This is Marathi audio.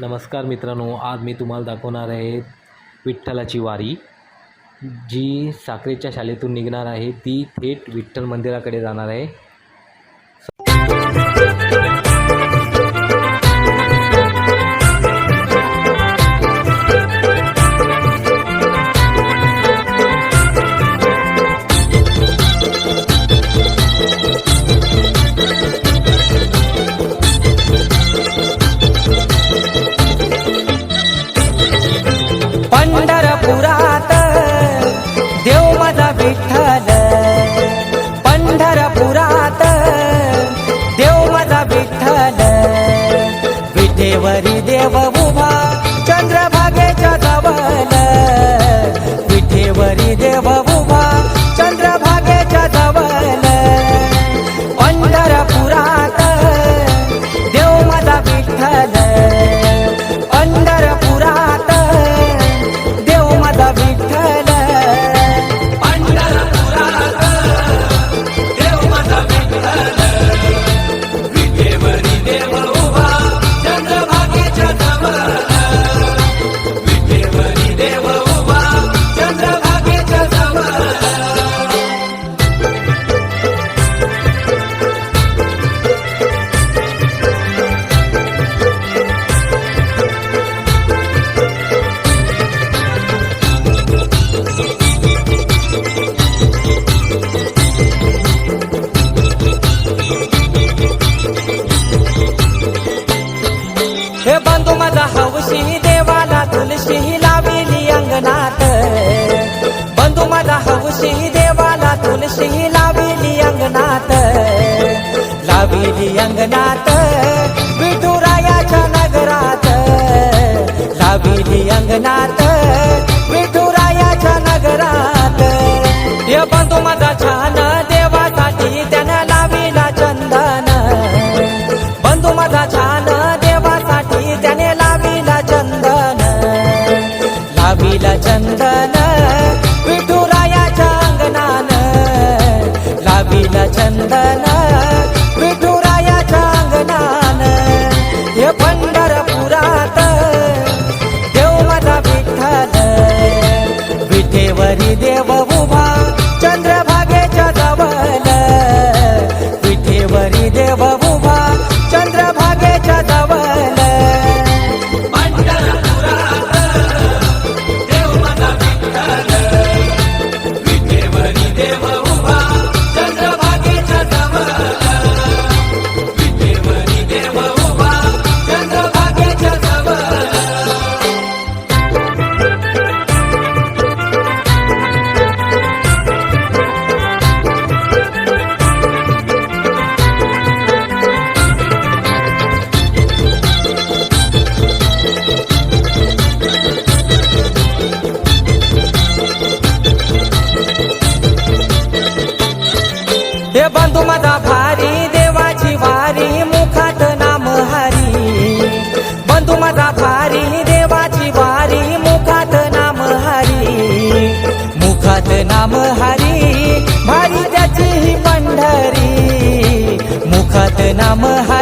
नमस्कार मित्रांनो आज मी तुम्हाला दाखवणार आहे विठ्ठलाची वारी. जी साखरेच्या शाळेतून निघणार आहे ती थेट विठ्ठल मंदिराकडे जाणार आहे. झालं विठेवरी देव उभा चंद्रभागेच्या जवळ विठेवरी देव माझा देवाला तुलशी लाविली अंगणात. लाविली अंगणात. लाविला चंदन विठुरायाच्या अंगणान हे पंढरपुरात देव माझा विठ्ठल विठेवरी देव उभा चंद्रभागेच्या जवळ. विठेवरी देव हे बंधू माझा भारी देवाची वारी मुखात नाम हरी. बंधू माझा भारी देवाची वारी मुखात नाम हरी. मुखात नाम हरी भारी त्याची पंढरी. मुखात नाम हरी